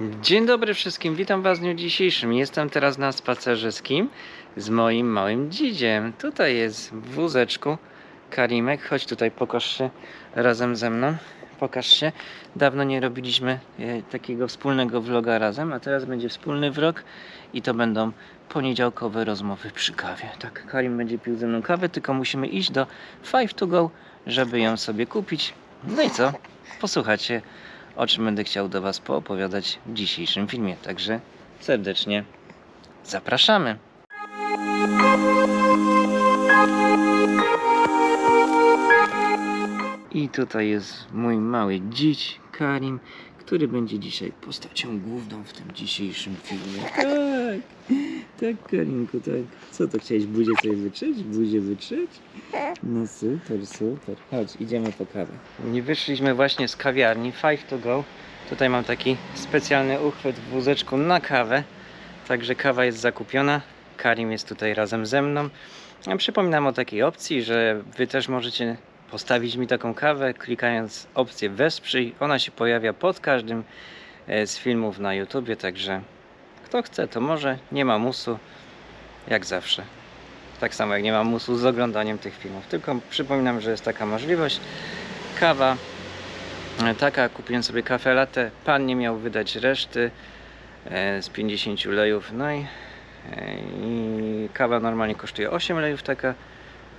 Dzień dobry wszystkim, witam was w dniu dzisiejszym. Jestem teraz na spacerze z kim? Z moim małym dzidziem. Tutaj jest w wózeczku Karimek. Chodź tutaj, pokaż się razem ze mną. Pokaż się. Dawno nie robiliśmy e, takiego wspólnego vloga razem, a teraz będzie wspólny vlog i to będą poniedziałkowe rozmowy przy kawie. Tak, Karim będzie pił ze mną kawę, tylko musimy iść do Five to Go, żeby ją sobie kupić. No i co? Posłuchajcie o czym będę chciał do Was poopowiadać w dzisiejszym filmie. Także serdecznie zapraszamy. I tutaj jest mój mały dziś Karim, który będzie dzisiaj postacią główną w tym dzisiejszym filmie. Tak, tak Karimku, tak. Co to chciałeś buzię sobie wytrzeć? Buzię wytrzeć? No super, super. Chodź, idziemy po kawę. Nie wyszliśmy właśnie z kawiarni Five to Go. Tutaj mam taki specjalny uchwyt w wózeczku na kawę. Także kawa jest zakupiona. Karim jest tutaj razem ze mną. Ja przypominam o takiej opcji, że Wy też możecie postawić mi taką kawę, klikając opcję wesprzyj. Ona się pojawia pod każdym e, z filmów na YouTubie, także kto chce, to może. Nie ma musu, jak zawsze. Tak samo jak nie ma musu z oglądaniem tych filmów. Tylko przypominam, że jest taka możliwość. Kawa e, taka, kupiłem sobie kawę latte. Pan nie miał wydać reszty e, z 50 lejów. No i, i kawa normalnie kosztuje 8 lejów taka.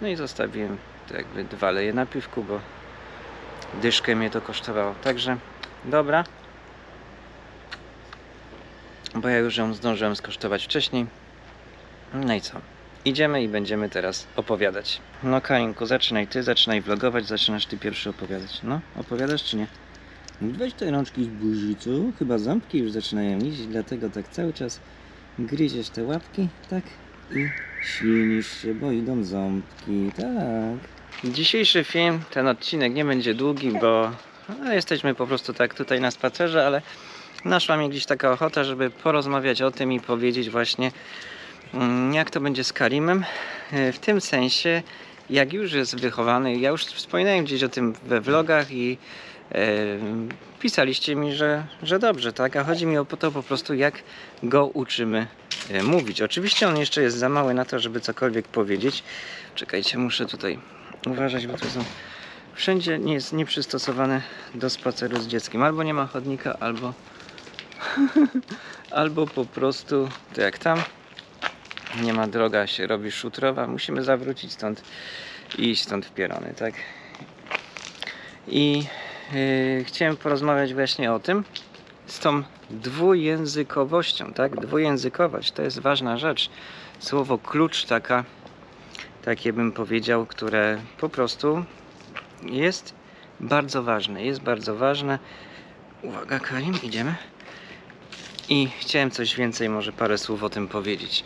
No i zostawiłem jakby dwa leje na piwku, bo dyszkę mnie to kosztowało. Także dobra. Bo ja już ją zdążyłem skosztować wcześniej. No i co? Idziemy i będziemy teraz opowiadać. No Kainku, zaczynaj ty, zaczynaj vlogować, zaczynasz ty pierwszy opowiadać. No, opowiadasz czy nie? Weź te rączki z buzi? Chyba ząbki już zaczynają iść, dlatego tak cały czas gryziesz te łapki, tak? I ślinisz się, bo idą ząbki, tak. Dzisiejszy film, ten odcinek nie będzie długi, bo no, jesteśmy po prostu tak tutaj na spacerze, ale naszła mi gdzieś taka ochota, żeby porozmawiać o tym i powiedzieć właśnie Mm, jak to będzie z Karimem. E, W tym sensie, jak już jest wychowany, ja już wspominałem gdzieś o tym we vlogach i e, pisaliście mi, że, że dobrze, tak? A chodzi mi o to po prostu, jak go uczymy mówić. Oczywiście on jeszcze jest za mały na to, żeby cokolwiek powiedzieć. Czekajcie, muszę tutaj uważać, bo to są wszędzie nie jest nieprzystosowane do spaceru z dzieckiem. Albo nie ma chodnika, albo albo po prostu, to jak tam, nie ma droga się robi szutrowa, musimy zawrócić stąd i iść stąd w pierony, tak? I yy, chciałem porozmawiać właśnie o tym, z tą dwujęzykowością, tak? Dwujęzykowość to jest ważna rzecz. Słowo klucz taka, takie bym powiedział, które po prostu jest bardzo ważne. Jest bardzo ważne. Uwaga, Karim, idziemy. I chciałem coś więcej, może parę słów o tym powiedzieć.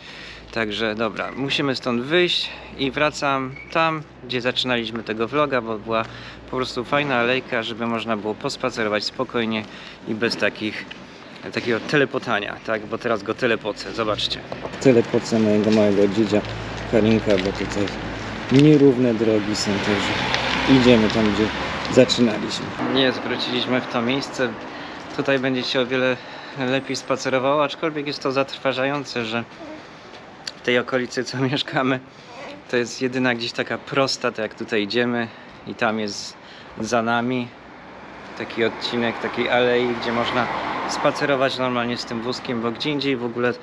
Także dobra, musimy stąd wyjść i wracam tam, gdzie zaczynaliśmy tego vloga, bo była po prostu fajna alejka, żeby można było pospacerować spokojnie i bez takich takiego telepotania, tak? Bo teraz go telepocę, zobaczcie. Telepocę mojego małego dzidzia Karinka, bo tutaj nierówne drogi są też. Idziemy tam, gdzie zaczynaliśmy. Nie zwróciliśmy w to miejsce. Tutaj będzie się o wiele lepiej spacerowało, aczkolwiek jest to zatrważające, że w tej okolicy, co mieszkamy, to jest jedyna gdzieś taka prosta, to jak tutaj idziemy i tam jest za nami taki odcinek takiej alei, gdzie można spacerować normalnie z tym wózkiem, bo gdzie indziej w ogóle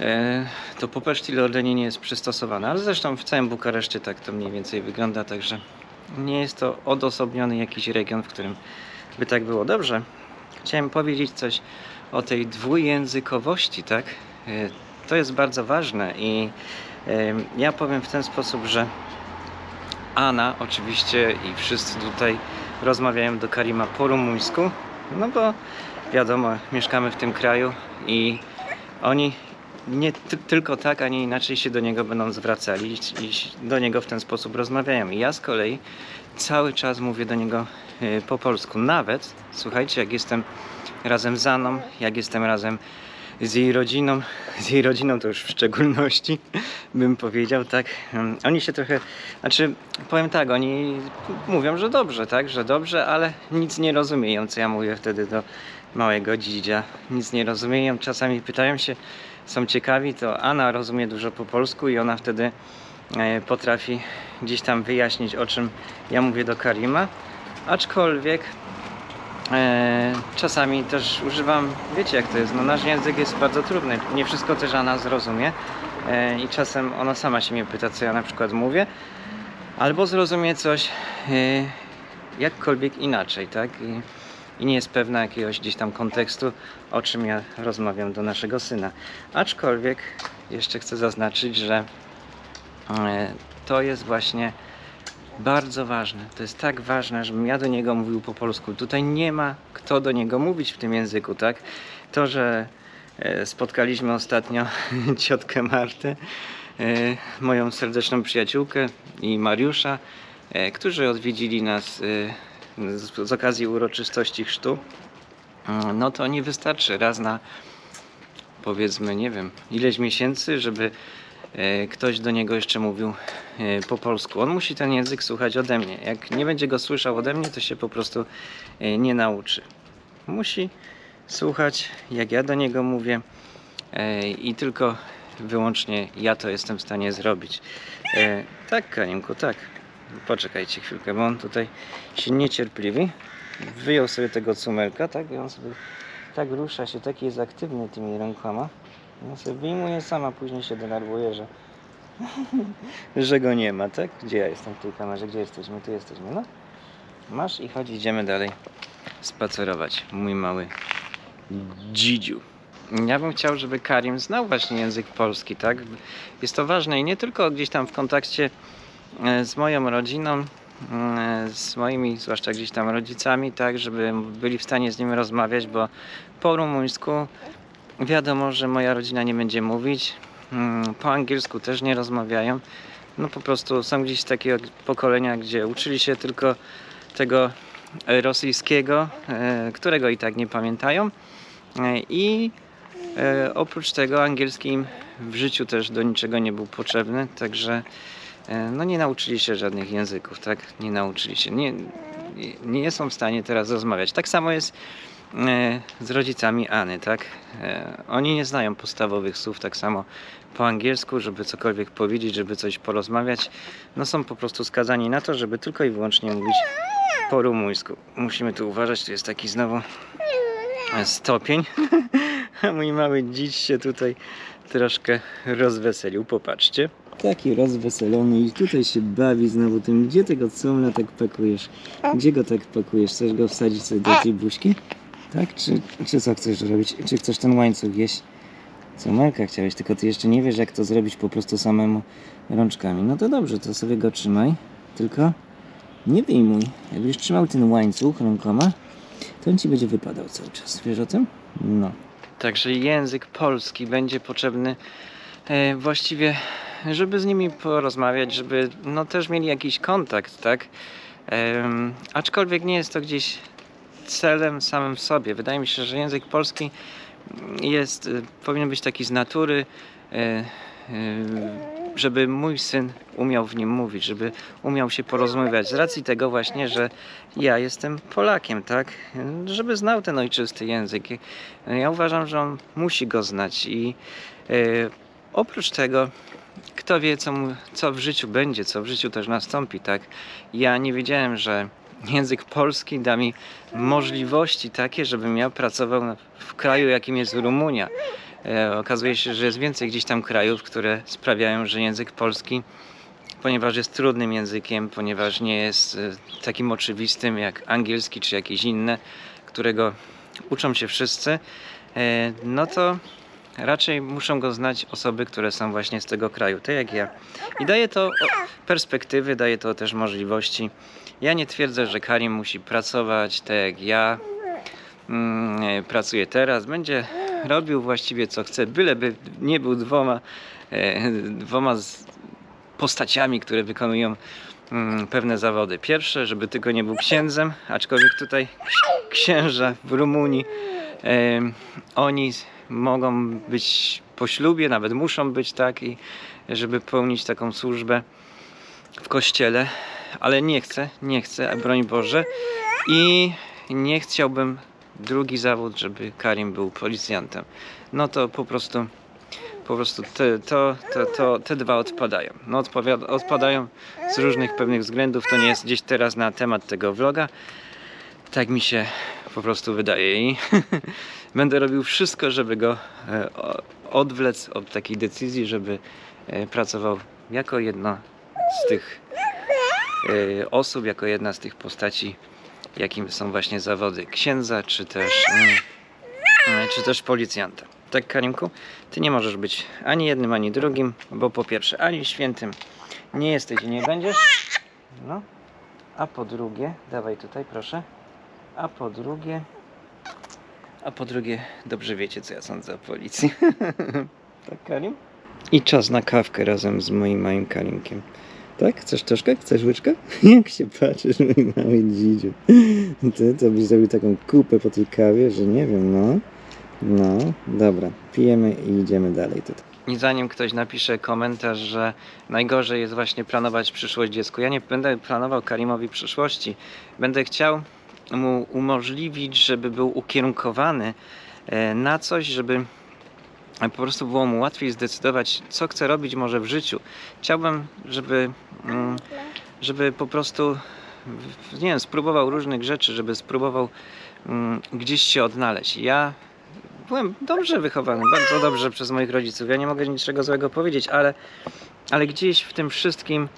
e, to Popesztilordenie nie jest przystosowane, ale zresztą w całym Bukareszcie tak to mniej więcej wygląda, także nie jest to odosobniony jakiś region, w którym by tak było. Dobrze, chciałem powiedzieć coś o tej dwujęzykowości, tak? E, To jest bardzo ważne i e, ja powiem w ten sposób, że Anna oczywiście i wszyscy tutaj rozmawiają do Karima po rumuńsku, no bo wiadomo, mieszkamy w tym kraju i oni nie ty- tylko tak, a nie inaczej się do niego będą zwracali i do niego w ten sposób rozmawiają. I ja z kolei cały czas mówię do niego y, po polsku. Nawet, słuchajcie, jak jestem razem z Aną, jak jestem razem z jej rodziną, z jej rodziną to już w szczególności bym powiedział, tak. Oni się trochę, znaczy powiem tak, oni mówią, że dobrze, tak, że dobrze, ale nic nie rozumieją, co ja mówię wtedy do małego dzidzia. Nic nie rozumieją, czasami pytają się, są ciekawi, to Anna rozumie dużo po polsku i ona wtedy e, potrafi gdzieś tam wyjaśnić, o czym ja mówię do Karima. Aczkolwiek czasami też używam, wiecie jak to jest, no nasz język jest bardzo trudny, nie wszystko też Anna zrozumie e, i czasem ona sama się mnie pyta, co ja na przykład mówię, albo zrozumie coś e, jakkolwiek inaczej, tak? I, I nie jest pewna jakiegoś gdzieś tam kontekstu, o czym ja rozmawiam do naszego syna. Aczkolwiek jeszcze chcę zaznaczyć, że e, to jest właśnie bardzo ważne. To jest tak ważne, żebym ja do niego mówił po polsku. Tutaj nie ma kto do niego mówić w tym języku, tak? To, że e, spotkaliśmy ostatnio ciotkę Martę, e, moją serdeczną przyjaciółkę i Mariusza, e, którzy odwiedzili nas z, okazji uroczystości chrztu, mm, no to nie wystarczy raz na powiedzmy, nie wiem, ileś miesięcy, żeby ktoś do niego jeszcze mówił e, po polsku. On musi ten język słuchać ode mnie. Jak nie będzie go słyszał ode mnie, to się po prostu e, nie nauczy. Musi słuchać, jak ja do niego mówię e, i tylko wyłącznie ja to jestem w stanie zrobić. E, Tak, Kanimku, tak. Poczekajcie chwilkę, bo on tutaj się niecierpliwi. Wyjął sobie tego cumelka, tak? I on sobie tak rusza się, taki jest aktywny tymi rękoma. On sobie wyjmuje sama, później się denerwuje, że, że go nie ma, tak? Gdzie ja jestem w tej kamerze? Gdzie jesteśmy? Tu jesteśmy, no. Masz i chodź, idziemy dalej spacerować. Mój mały dzidziu. Ja bym chciał, żeby Karim znał właśnie język polski, tak? Jest to ważne i nie tylko gdzieś tam w kontakcie e, z moją rodziną, e, z moimi, zwłaszcza gdzieś tam rodzicami, tak, żeby byli w stanie z nimi rozmawiać, bo po rumuńsku wiadomo, że moja rodzina nie będzie mówić, mm, po angielsku też nie rozmawiają. No po prostu są gdzieś z takiego pokolenia, gdzie uczyli się tylko tego e, rosyjskiego, e, którego i tak nie pamiętają. E, I oprócz tego angielski im w życiu też do niczego nie był potrzebny, także no nie nauczyli się żadnych języków, tak? Nie nauczyli się. Nie, nie, są w stanie teraz rozmawiać. Tak samo jest z rodzicami Any, tak? E, Oni nie znają podstawowych słów tak samo po angielsku, żeby cokolwiek powiedzieć, żeby coś porozmawiać. No są po prostu skazani na to, żeby tylko i wyłącznie mówić po rumuńsku. Musimy tu uważać, tu jest taki znowu e, stopień. A mój mały dziś się tutaj troszkę rozweselił, popatrzcie. Taki rozweselony i tutaj się bawi znowu tym, gdzie tego cumla tak pakujesz? Gdzie go tak pakujesz? Chcesz go wsadzić sobie do tej buźki? Tak? Czy, czy co chcesz robić? Czy chcesz ten łańcuch jeść? Cumelka chciałeś, tylko ty jeszcze nie wiesz jak to zrobić po prostu samemu rączkami. No to dobrze, to sobie go trzymaj, tylko nie wyjmuj. Jak będziesz trzymał ten łańcuch rękoma, to on ci będzie wypadał cały czas. Wiesz o tym? No. Także język polski będzie potrzebny e, właściwie, żeby z nimi porozmawiać, żeby no też mieli jakiś kontakt, tak? Em, aczkolwiek nie jest to gdzieś celem samym w sobie. Wydaje mi się, że język polski jest, e, powinien być taki z natury, e, e, żeby mój syn umiał w nim mówić, żeby umiał się porozmawiać. Z racji tego właśnie, że ja jestem Polakiem, tak? Żeby znał ten ojczysty język. Ja uważam, że on musi go znać i oprócz tego kto wie, co, mu, co w życiu będzie, co w życiu też nastąpi, tak? Ja nie wiedziałem, że język polski da mi możliwości takie, żebym ja pracował w kraju, jakim jest Rumunia. E, okazuje się, że jest więcej gdzieś tam krajów, które sprawiają, że język polski, ponieważ jest trudnym językiem, ponieważ nie jest e, takim oczywistym jak angielski czy jakieś inne, którego uczą się wszyscy, e, no to raczej muszą go znać osoby, które są właśnie z tego kraju, tak jak ja. I daje to perspektywy, daje to też możliwości. Ja nie twierdzę, że Karim musi pracować tak jak ja mm, e, pracuje teraz. Będzie robił właściwie co chce, byleby nie był dwoma, e, dwoma postaciami, które wykonują mm, pewne zawody. Pierwsze, żeby tylko nie był księdzem, aczkolwiek tutaj ks- księża w Rumunii em, oni mogą być po ślubie, nawet muszą być tak i żeby pełnić taką służbę w kościele, ale nie chcę, nie chcę, broń Boże i nie chciałbym drugi zawód, żeby Karim był policjantem. No to po prostu po prostu te, to, to, to, te dwa odpadają. No odpowiada, odpadają z różnych pewnych względów. To nie jest gdzieś teraz na temat tego vloga. Tak mi się po prostu wydaje i będę robił wszystko, żeby go e, odwlec od takiej decyzji, żeby e, pracował jako jedna z tych osób, jako jedna z tych postaci, jakim są właśnie zawody księdza, czy też, mm, e, czy też policjanta. Tak, Karimku? Ty nie możesz być ani jednym, ani drugim, bo po pierwsze, ani świętym nie jesteś i nie będziesz. No. A po drugie, dawaj tutaj, proszę. A po drugie, a po drugie, dobrze wiecie, co ja sądzę o policji. tak, Karim? I czas na kawkę razem z moim małym Karimkiem. Tak? Chcesz troszkę? Chcesz łyczka? Jak się patrzysz, mój mały dzidziu. Ty to byś zrobił taką kupę po tej kawie, że nie wiem, no. No, dobra. Pijemy i idziemy dalej tutaj. I zanim ktoś napisze komentarz, że najgorzej jest właśnie planować przyszłość dziecku, ja nie będę planował Karimowi przyszłości. Będę chciał mu umożliwić, żeby był ukierunkowany e, na coś, żeby po prostu było mu łatwiej zdecydować, co chce robić może w życiu. Chciałbym, żeby, żeby po prostu nie wiem, spróbował różnych rzeczy, żeby spróbował mm, gdzieś się odnaleźć. Ja byłem dobrze wychowany, bardzo dobrze przez moich rodziców. Ja nie mogę niczego złego powiedzieć, ale, ale gdzieś w tym wszystkim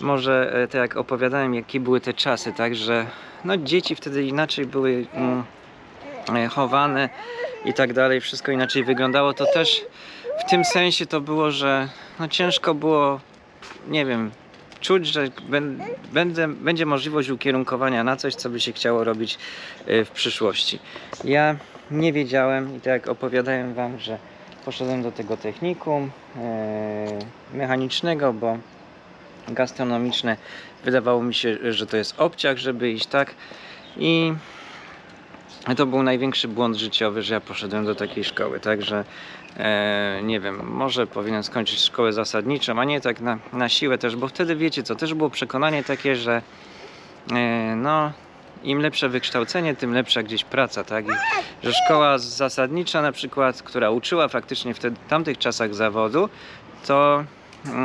może e, tak jak opowiadałem, jakie były te czasy, tak, że no dzieci wtedy inaczej były mm, e, chowane i tak dalej, wszystko inaczej wyglądało, to też w tym sensie to było, że no ciężko było, nie wiem, czuć, że będę, będzie możliwość ukierunkowania na coś, co by się chciało robić e, w przyszłości. Ja nie wiedziałem i tak jak opowiadałem Wam, że poszedłem do tego technikum e, mechanicznego, bo gastronomiczne wydawało mi się, że to jest obciach, żeby iść tak i to był największy błąd życiowy, że ja poszedłem do takiej szkoły, także e, nie wiem, może powinienem skończyć szkołę zasadniczą, a nie tak na, na siłę też, bo wtedy wiecie co, też było przekonanie takie, że e, no im lepsze wykształcenie, tym lepsza gdzieś praca, tak? I, że szkoła zasadnicza na przykład, która uczyła faktycznie w tamtych czasach zawodu, to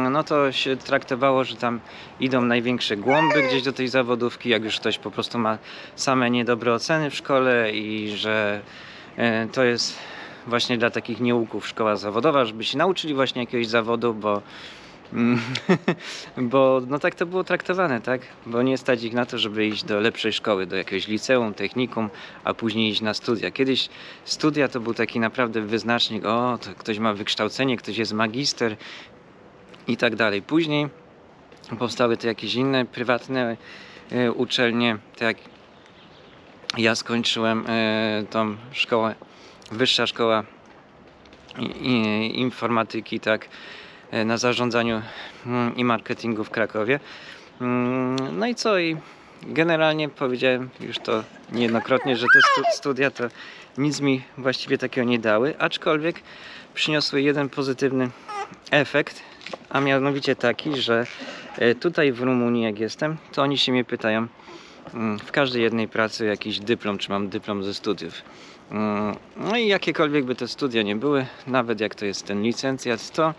no to się traktowało, że tam idą największe głąby gdzieś do tej zawodówki, jak już ktoś po prostu ma same niedobre oceny w szkole i że e, to jest właśnie dla takich nieuków szkoła zawodowa, żeby się nauczyli właśnie jakiegoś zawodu, bo mm, bo no tak to było traktowane, tak? Bo nie stać ich na to, żeby iść do lepszej szkoły, do jakiegoś liceum, technikum, a później iść na studia. Kiedyś studia to był taki naprawdę wyznacznik, o, to ktoś ma wykształcenie, ktoś jest magister i tak dalej. Później powstały te jakieś inne prywatne e, uczelnie, tak jak ja skończyłem e, tą szkołę, wyższa szkoła informatyki, tak, e, na zarządzaniu mm, i marketingu w Krakowie. Mm, No i co? I generalnie powiedziałem już to niejednokrotnie, że te stu- studia to nic mi właściwie takiego nie dały, aczkolwiek przyniosły jeden pozytywny efekt, a mianowicie taki, że e, tutaj w Rumunii jak jestem, to oni się mnie pytają mm, w każdej jednej pracy jakiś dyplom, czy mam dyplom ze studiów. Mm, No i jakiekolwiek by te studia nie były, nawet jak to jest ten licencjat, to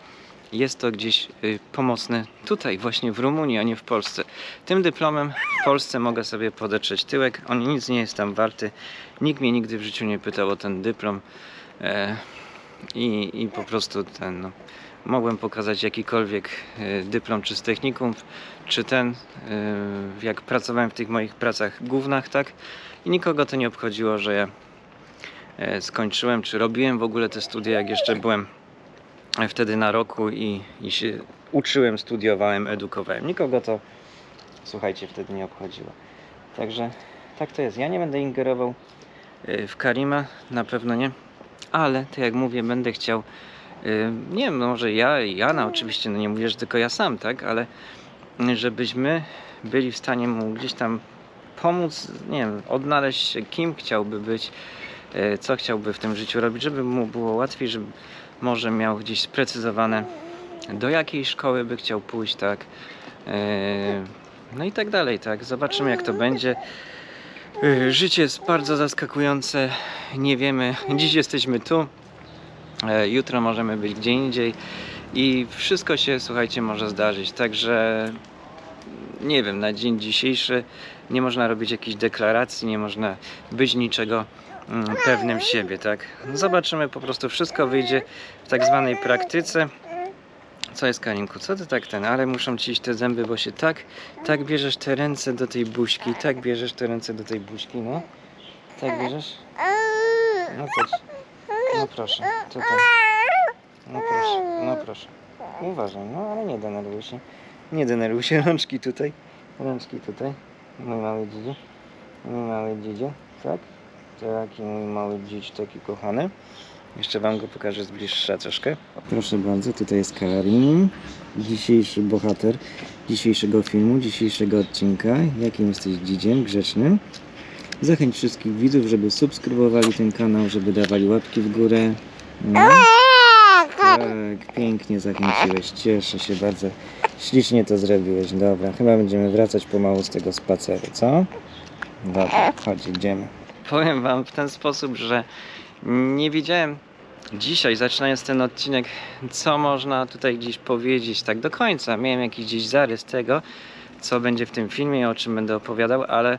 jest to gdzieś y, pomocne tutaj, właśnie w Rumunii, a nie w Polsce. Tym dyplomem w Polsce mogę sobie podetrzeć tyłek, on nic nie jest tam warty. Nikt mnie nigdy w życiu nie pytał o ten dyplom e, i, i po prostu ten, no, mogłem pokazać jakikolwiek e, dyplom, czy z technikum, czy ten, e, jak pracowałem w tych moich pracach głównach, tak? I nikogo to nie obchodziło, że ja e, skończyłem, czy robiłem w ogóle te studia, jak jeszcze byłem wtedy na roku i, i się uczyłem, studiowałem, edukowałem. Nikogo to, słuchajcie, wtedy nie obchodziło. Także tak to jest. Ja nie będę ingerował w Karima, na pewno nie, ale tak jak mówię, będę chciał, nie wiem, może ja i Jana, oczywiście, no nie mówię, że tylko ja sam, tak, ale żebyśmy byli w stanie mu gdzieś tam pomóc, nie wiem, odnaleźć się, kim chciałby być, y, co chciałby w tym życiu robić, żeby mu było łatwiej, żeby może miał gdzieś sprecyzowane, do jakiej szkoły by chciał pójść, tak. Yy, No i tak dalej, tak. Zobaczymy jak to będzie. Y, Życie jest bardzo zaskakujące. Nie wiemy. Dziś jesteśmy tu. E, Jutro możemy być gdzie indziej. I wszystko się, słuchajcie, może zdarzyć. Także nie wiem, na dzień dzisiejszy nie można robić jakichś deklaracji, nie można być niczego mm, pewnym siebie, tak? Zobaczymy, po prostu wszystko wyjdzie w tak zwanej praktyce. Co jest Karinku? Co ty tak ten? Ale muszą ci iść te zęby, bo się tak, tak bierzesz te ręce do tej buźki, tak bierzesz te ręce do tej buźki, no. Tak bierzesz? No chodź. No proszę, tutaj. No proszę, no proszę. Uważaj, no ale nie denerwuj się. Nie denerwuj się, rączki tutaj. Rączki tutaj. Mój mały dzidziu. Mój mały dzidziu, tak? Taki mój mały dziś, taki kochany. Jeszcze wam go pokażę z bliższa troszkę. Proszę bardzo, tutaj jest Karin. Dzisiejszy bohater dzisiejszego filmu, dzisiejszego odcinka. Jakim jesteś dzidziem grzecznym? Zachęć wszystkich widzów, żeby subskrybowali ten kanał, żeby dawali łapki w górę. No. Tak, pięknie zachęciłeś. Cieszę się bardzo. Ślicznie to zrobiłeś. Dobra, chyba będziemy wracać pomału z tego spaceru, co? Dobra, chodź, idziemy. Powiem Wam w ten sposób, że nie wiedziałem dzisiaj, zaczynając ten odcinek, co można tutaj gdzieś powiedzieć tak do końca. Miałem jakiś gdzieś zarys tego, co będzie w tym filmie, o czym będę opowiadał, ale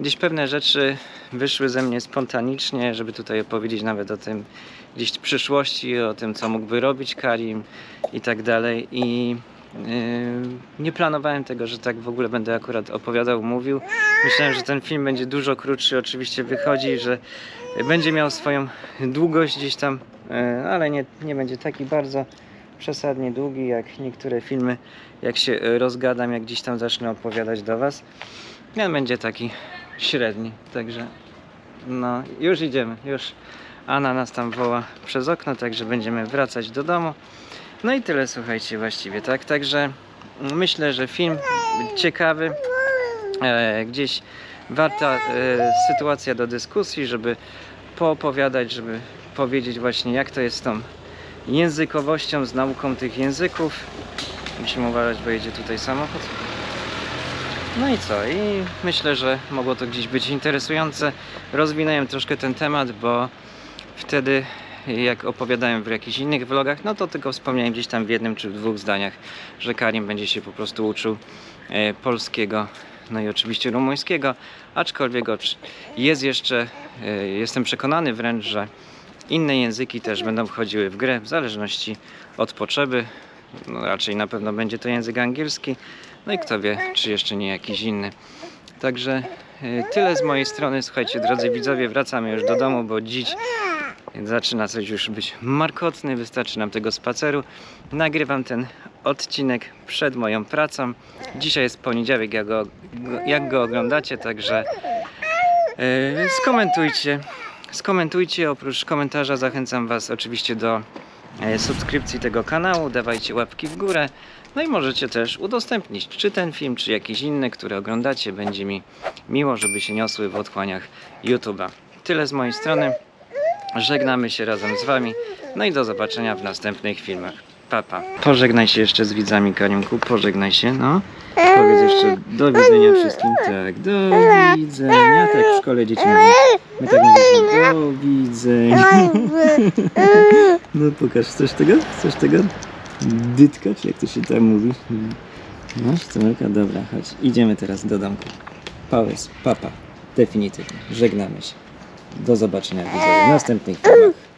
gdzieś pewne rzeczy wyszły ze mnie spontanicznie, żeby tutaj opowiedzieć nawet o tym gdzieś przyszłości, o tym, co mógłby robić Karim i tak dalej. I yy, nie planowałem tego, że tak w ogóle będę akurat opowiadał, mówił. Myślałem, że ten film będzie dużo krótszy, oczywiście wychodzi, że będzie miał swoją długość gdzieś tam, yy, ale nie, nie będzie taki bardzo przesadnie długi jak niektóre filmy, jak się yy, rozgadam, jak gdzieś tam zacznę opowiadać do Was. On będzie taki średni, także no już idziemy, już Anna nas tam woła przez okno, także będziemy wracać do domu. No i tyle słuchajcie właściwie, tak? Także myślę, że film ciekawy, e, gdzieś warta e, sytuacja do dyskusji, żeby poopowiadać, żeby powiedzieć właśnie jak to jest z tą językowością, z nauką tych języków. Musimy uważać, bo jedzie tutaj samochód. No i co? I myślę, że mogło to gdzieś być interesujące. Rozwinąłem troszkę ten temat, bo wtedy jak opowiadałem w jakichś innych vlogach, no to tylko wspomniałem gdzieś tam w jednym czy w dwóch zdaniach, że Karim będzie się po prostu uczył e, polskiego, no i oczywiście rumuńskiego, aczkolwiek jest jeszcze, e, jestem przekonany wręcz, że inne języki też będą wchodziły w grę w zależności od potrzeby. No, raczej na pewno będzie to język angielski, no i kto wie, czy jeszcze nie jakiś inny. Także e, tyle z mojej strony. Słuchajcie, drodzy widzowie, wracamy już do domu, bo dziś zaczyna coś już być markotny. Wystarczy nam tego spaceru. Nagrywam ten odcinek przed moją pracą. Dzisiaj jest poniedziałek, jak go, jak go oglądacie, także e, skomentujcie. Skomentujcie. Oprócz komentarza zachęcam Was oczywiście do e, subskrypcji tego kanału. Dawajcie łapki w górę. No i możecie też udostępnić czy ten film, czy jakiś inny, który oglądacie. Będzie mi miło, żeby się niosły w otchłaniach YouTube'a. Tyle z mojej strony. Żegnamy się razem z Wami. No i do zobaczenia w następnych filmach. Papa. Pa. Pożegnaj się jeszcze z widzami, Karimku. Pożegnaj się, no. Powiedz jeszcze do widzenia wszystkim. Tak, do widzenia. Tak w szkole dzieci mówią. My tak mówimy. Do widzenia. No pokaż, chcesz tego? Chcesz tego? Dytka, czy jak to się tam mówi? Masz córka? Dobra, chodź. Idziemy teraz do domku. Pałys, papa. Definitywnie. Żegnamy się. Do zobaczenia w następnych filmach.